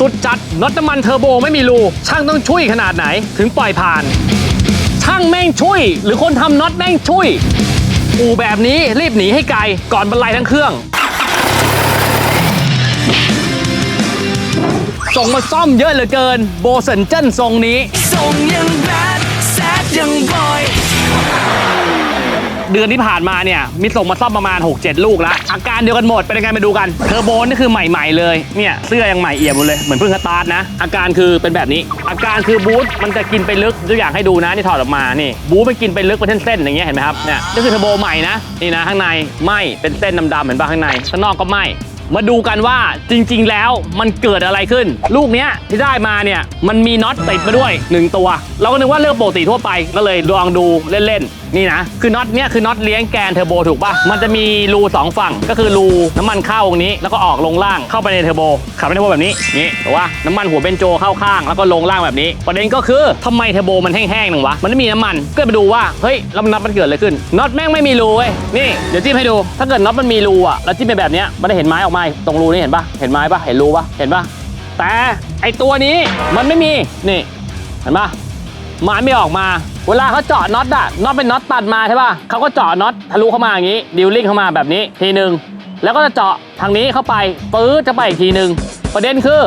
สุดจัดน็อตน้ำมันเทอร์โบไม่มีรูช่างต้องช่วยขนาดไหนถึงปล่อยผ่าน ช่างแม่งช่วย หรือคนทำน็อตแม่งช่วยอู่แบบนี้รีบหนีให้ไกลก่อนบรรลัยทั้งเครื่อง ส่งมาซ่อมเยอะเหลือเกิน โบเซนเจิ้นทรงนี้ส่งยังแบ เดือนที่ผ่านมาเนี่ยมีส่งมาซ่อมประมาณ 6-7 ลูกแล้วอาการเดียวกันหมดเป็นยังไงมาดูกันเทอร์โบนี่คือใหม่ๆเลยเนี่ยเสื้อยังใหม่เอี่ยมหมดเลยเหมือนเพิ่งสตาร์ทนะ อาการคือเป็นแบบนี้ อาการคือบูทมันจะกินไปลึกตัวอย่างให้ดูนะที่ถอดออกมานี่บูทมันกินไปลึกเป็นเส้นๆอย่างเงี้ยเห็นไหมครับเนี่ยนี่คือเทอร์โบใหม่นะนี่นะข้างในไหมเป็นเส้นดำๆเห็นปะข้างในข้างนอกก็ไหมมาดูกันว่าจริงๆ แล้วมันเกิดอะไรขึ้น ลูกเนี้ยที่ได้มาเนี่ยมันมีน็อตติดมาด้วย 1 ตัว เราก็นึกว่าเรื่องปกติทั่วไปก็เลยลองดูเล่นๆนี่นะ คือน็อตเนี้ยคือน็อตเลี้ยงแกนเทอร์โบถูกป่ะ มันจะมีรูสองฝั่ง ก็คือรูน้ำมันเข้าตรงนี้ แล้วก็ออกลงล่างเข้าไปในเทอร์โบ ขับในเทอร์โบแบบนี้ นี่ถูกป่ะน้ำมันหัวเบนโจเข้าข้าง แล้วก็ลงล่างแบบนี้ ประเด็นก็คือทำไมเทอร์โบมันแห้งๆหนึ่งวะ มันไม่มีน้ำมัน ก็ไปดูว่า เฮ้ยแล้วน็อตมันเกิดอะไรขึ้น น็อตแม่งไม่มีรูเว้ย นี่ เดี๋ยวจิ้มให้ดู ถ้าเกิดน็อตมันมีรูอะแล้วจิ้มไปแบบเนี้ยมันจะเห็นไม้ออกมา ตรงรูนี่เห็นปะเห็นไม้ปะเห็นรูปะเห็นปะแต่ไอตัวนี้มันไม่มี นี่ เห็นปะ ไม้ไม่ออกมา เวลาเขาเจาะน็อตอะน็อตเป็นน็อตตัดมาใช่ป่ะเขาก็เจาะน็อตทะลุเข้ามาอย่างนี้ดิวลิ่งเข้ามาแบบนี้ทีหนึ่งแล้วก็จะเจาะทางนี้เข้าไปปื๊ดจะไปอีกทีหนึ่งประเด็นคือ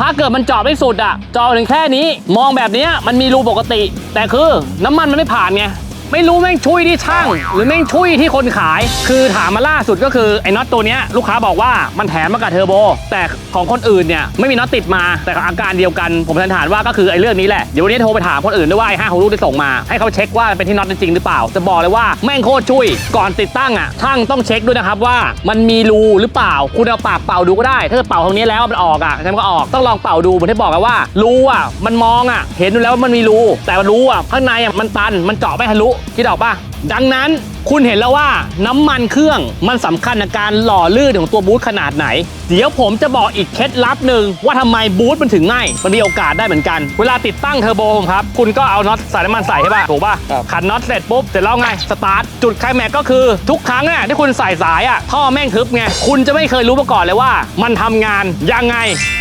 ถ้าเกิดมันเจาะไม่สุดอะเจาะถึงแค่นี้ มองแบบนี้มันมีรูปกติ แต่คือน้ำมันมันไม่ผ่านไง ไม่รู้แม่งช่วยที่ช่าง หรือแม่งช่วยที่คนขาย คือถามมาล่าสุดก็คือไอ้น็อตตัวเนี้ยลูกค้าบอกว่ามันแถมมากับเทอร์โบ แต่ของคนอื่นเนี่ยไม่มีน็อตติดมาแต่อาการเดียวกัน ผมสันนิษฐานว่าก็คือไอ้เรื่องนี้แหละเดี๋ยววันนี้โทรไปถามคนอื่นด้วยว่าไอ้ห้าของลูกที่ส่งมา ให้เขาเช็คว่าเป็นที่น็อตจริงหรือเปล่า จะบอกเลยว่าแม่งโคตรช่วยก่อนติดตั้งอะช่างต้องเช็คด้วยนะครับว่ามันมีรูหรือเปล่า คุณเอาปากเป่าดูก็ได้ ถ้าเกิดเป่าตรงนี้แล้วมันออกอะงั้นมันก็ออกต้องลองเป่าดูเหมือนที่บอกกันว่ารูอะมันมองอะเห็นแล้วว่ามันมีรูแต่รูอะข้างในอะมันตันมันเจาะไม่ทะลุคิดออกป่ะ ดังนั้นคุณเห็นแล้วว่าน้ำมันเครื่องมันสำคัญในการหล่อลื่นของตัวบูทขนาดไหน เดี๋ยวผมจะบอกอีกเคล็ดลับหนึ่งว่าทำไมบูทมันถึงง่ายมันมีโอกาสได้เหมือนกัน เวลาติดตั้งเทอร์โบผมครับ คุณก็เอาน็อตใส่น้ำมันใส่ใช่ป่ะถูกป่ะครับขันน็อตเสร็จปุ๊บเสร็จแล้วไงสตาร์ทจุดไคลแม็กซ์ก็คือทุกครั้งเนี่ยที่คุณใส่สายอะท่อแม่งทึบไงคุณจะไม่เคยรู้มาก่อนเลยว่า มันทำงานยังไง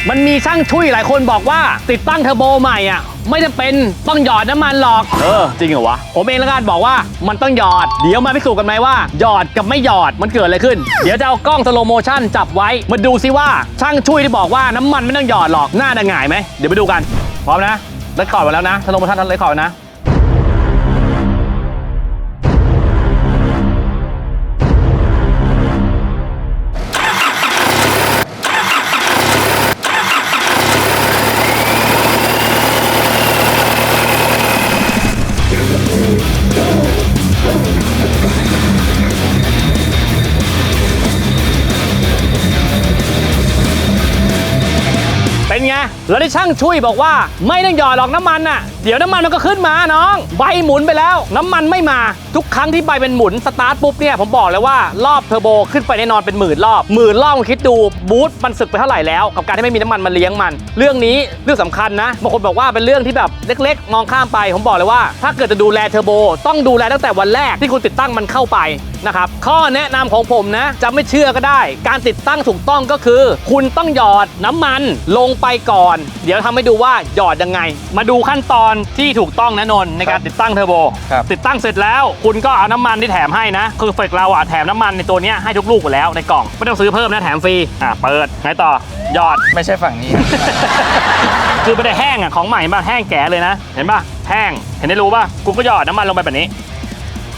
มันมีช่างช่วยหลายคนบอกว่าติดตั้งเทอร์โบใหม่อะไม่จะเป็นต้องหยอดน้ำมันหรอกเออจริงเหรอวะผมเองละกันบอกว่ามันต้องหยอด เดี๋ยวมาพิสูจน์กันไหมว่า หยอดกับไม่หยอดมันเกิดอะไรขึ้น เดี๋ยวจะเอากล้องสโลโมชั่นจับไว้ มาดูซิว่าช่างช่วยที่บอกว่าน้ำมันไม่ต้องหยอดหรอกหน้าดังหงายไหมเดี๋ยวไปดูกันพร้อมนะเลคคอดมาแล้วนะสโลโมชั่นเลคคอดนะ แล้วได้ช่างช่วยบอกว่าไม่ต้องหยอดหรอกน้ำมันน่ะเดี๋ยวน้ำมันมันก็ขึ้นมาน้อง ใบหมุนไปแล้ว น้ำมันไม่มาทุกครั้งที่ใบเป็นหมุนสตาร์ทปุ๊บเนี่ยผมบอกเลยว่ารอบเทอร์โบขึ้นไปแน่นอนเป็นหมื่นรอบหมื่นรอบคิดดูบูทมันสึกไปเท่าไหร่แล้ว กับการที่ไม่มีน้ำมันมาเลี้ยงมัน เรื่องนี้เรื่องสำคัญนะบางคนบอกว่าเป็นเรื่องที่แบบเล็ก ๆ มองข้ามไป ผมบอกเลยว่า ถ้าเกิดจะดูแลเทอร์โบต้องดูแลตั้งแต่วันแรกที่คุณติดตั้งมันเข้าไปนะครับข้อแนะนำของผมนะจะไม่เชื่อก็ได้ การติดตั้งถูกต้องก็คือ คุณต้องหยอดน้ำมันลงไปก่อน เดี๋ยวทำให้ดูว่าหยอดยังไง มาดูขั้นตอนที่ถูกต้องนะนนท์ในการติดตั้งเทอร์โบ ครับติดตั้งเสร็จแล้ว คุณก็เอาน้ำมันที่แถมให้นะ คือเฟกเราอะแถมน้ำมันในตัวเนี้ยให้ทุกลูกหมดแล้วในกล่อง ไม่ต้องซื้อเพิ่มนะแถมฟรี อะ เปิดไงต่อ หยอด ไม่ใช่ฝั่งนี้ คือไม่ได้แห้งอะของใหม่มาแห้งแก่เลยนะ เห็นป่ะ แห้ง เห็นได้รู้ป่ะ กูก็หยอดน้ำมันลงไปแบบนี้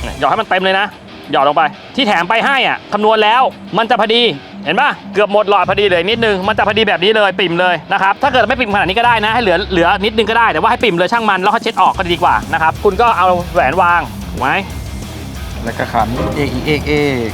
เนี่ยหยอดให้มันเต็มเลยนะ หยอดลงไป ที่แถมไปให้อะคำนวณแล้ว มันจะพอดี เห็นป่ะเกือบหมดหลอดพอดีเลยนิดนึงมันจะพอดีแบบนี้เลยปิ่มเลยนะครับถ้าเกิดไม่ปิ่มขนาดนี้ก็ได้นะให้เหลือเหลือนิดนึงก็ได้แต่ว่าให้ปิ่มเลยช่างมันแล้วเขาเช็ดออกก็ดีกว่านะครับคุณก็เอาแหวนวางถูกไหมแล้วก็ขันเอกอีกเอกเอก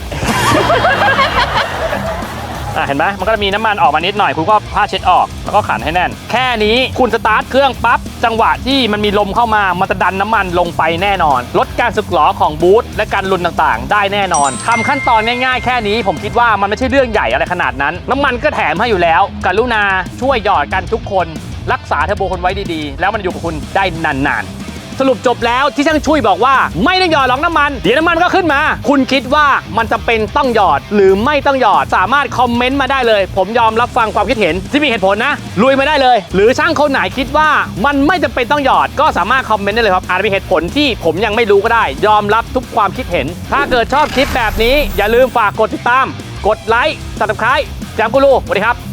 อะเห็นไหมมันก็จะมีน้ำมันออกมานิดหน่อย คุณก็ผ้าเช็ดออกแล้วก็ขันให้แน่น แค่นี้คุณสตาร์ทเครื่องปั๊บ จังหวะที่มันมีลมเข้ามา มันจะดันน้ำมันลงไปแน่นอน ลดการสึกหรอของบูทและการลุนต่างๆ ได้แน่นอนทำขั้นตอนง่ายๆ แค่นี้ ผมคิดว่ามันไม่ใช่เรื่องใหญ่อะไรขนาดนั้น น้ำมันก็แถมให้อยู่แล้ว กรุณาช่วยหยอดกันทุกคน รักษาเทอร์โบคนไว้ดีๆ แล้วมันอยู่กับคุณได้นานๆ สรุปจบแล้วที่ช่างช่วยบอกว่า ไม่ต้องหยอดหรอกน้ำมัน เดี๋ยวน้ำมันก็ขึ้นมา คุณคิดว่ามันจะเป็นต้องหยอดหรือไม่ต้องหยอดสามารถคอมเมนต์มาได้เลย ผมยอมรับฟังความคิดเห็นที่มีเหตุผลนะลุยมาได้เลย หรือช่างคนไหนคิดว่ามันไม่จำเป็นต้องหยอดก็สามารถคอมเมนต์ได้เลยครับอาจจะมีเหตุผลที่ผมยังไม่รู้ก็ได้ ยอมรับทุกความคิดเห็น ถ้าเกิดชอบคลิปแบบนี้ อย่าลืมฝากกดติดตาม กดไลค์ subscribe แจมกูรูสวัสดีครับ